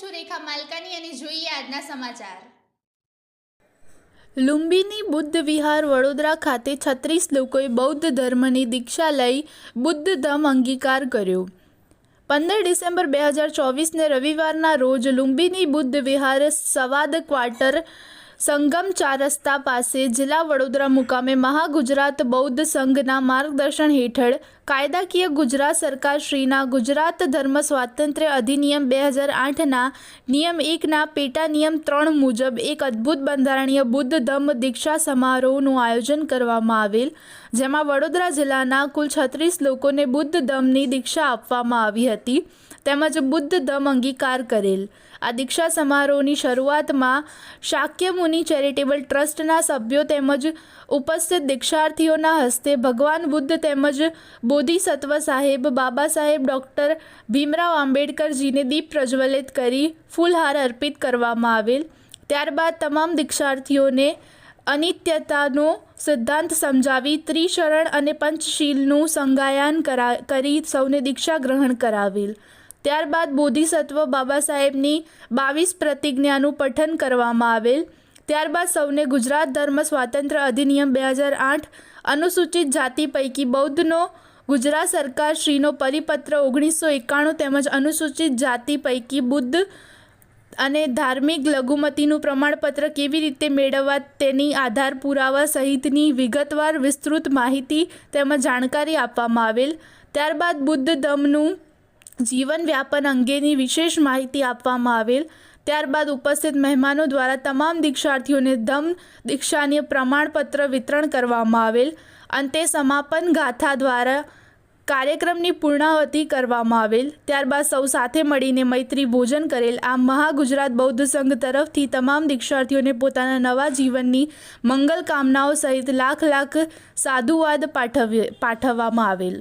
સુરેખા માલકાની અને જોઈએ આજના સમાચાર. લુંબીની બુદ્ધ વિહાર વડોદરા ખાતે છત્રીસ લોકોએ બૌદ્ધ ધર્મની દીક્ષા લઈ બુદ્ધ ધમ અંગીકાર કર્યો. પંદર ડિસેમ્બર બે હજાર ચોવીસને રવિવારના રોજ લુંબીની બુદ્ધ વિહાર સવાદ ક્વાર્ટર સંગમ ચાર રસ્તા પાસે જિલ્લા વડોદરા મુકામે મહાગુજરાત બૌદ્ધ સંઘના માર્ગદર્શન હેઠળ કાયદાકીય ગુજરાત સરકારશ્રીના ગુજરાત ધર્મ સ્વાતંત્ર્ય અધિનિયમ બે હજાર આઠના નિયમ એકના પેટા નિયમ ત્રણ મુજબ એક અદ્ભુત બંધારણીય બુદ્ધ ધમ્મ દીક્ષા સમારોહનું આયોજન કરવામાં આવેલ, જેમાં વડોદરા જિલ્લાના કુલ છત્રીસ લોકોને બુદ્ધ ધમ્મની દીક્ષા આપવામાં આવી હતી, તેમજ બુદ્ધ ધમ અંગીકાર કરેલ. આ દીક્ષા સમારોહની શરૂઆતમાં શાક્ય મુનિ ચેરિટેબલ ટ્રસ્ટના સભ્યો તેમજ ઉપસ્થિત દીક્ષાર્થીઓના હસ્તે ભગવાન બુદ્ધ તેમજ બોધિસત્વ સાહેબ બાબા સાહેબ ડૉક્ટર ભીમરાવ આંબેડકરજીને દીપ પ્રજ્વલિત કરી ફૂલહાર અર્પિત કરવામાં આવેલ. ત્યારબાદ તમામ દીક્ષાર્થીઓને અનિત્યતાનો સિદ્ધાંત સમજાવી ત્રિશરણ અને પંચશીલનું સંગાયન કરા, કરી સૌને દીક્ષા ગ્રહણ કરાવેલ. ત્યારબાદ બોધિસત્વ બાબા સાહેબની બાવીસ પ્રતિજ્ઞાનું પઠન કરવામાં આવેલ. ત્યારબાદ સૌને ગુજરાત ધર્મ સ્વાતંત્ર્ય અધિનિયમ બે હજાર આઠ અનુસૂચિત જાતિ પૈકી બૌદ્ધનો ગુજરાત સરકાર શ્રીનો પરિપત્ર ઓગણીસો એકાણું તેમજ અનુસૂચિત જાતિ પૈકી બુદ્ધ અને ધાર્મિક લઘુમતીનું પ્રમાણપત્ર કેવી રીતે મેળવવા તેની આધાર પુરાવા સહિતની વિગતવાર વિસ્તૃત માહિતી તેમજ જાણકારી આપવામાં આવેલ. ત્યારબાદ બુદ્ધ ધમનું જીવન વ્યાપન અંગેની વિશેષ માહિતી આપવામાં આવેલ. ત્યારબાદ ઉપસ્થિત મહેમાનો દ્વારા તમામ દીક્ષાર્થીઓને ધમ દીક્ષાની પ્રમાણપત્ર વિતરણ કરવામાં આવેલ. અંતે સમાપન ગાથા દ્વારા કાર્યક્રમની પૂર્ણાવતિ કરવામાં આવેલ. ત્યારબાદ સૌ સાથે મળીને મૈત્રી ભોજન કરેલ. આ મહાગુજરાત બૌદ્ધ સંઘ તરફથી તમામ દીક્ષાર્થીઓને પોતાના નવા જીવનની મંગલ કામનાઓ સહિત લાખ લાખ સાધુવાદ પાઠવ્ય, પાઠવવામાં આવેલ.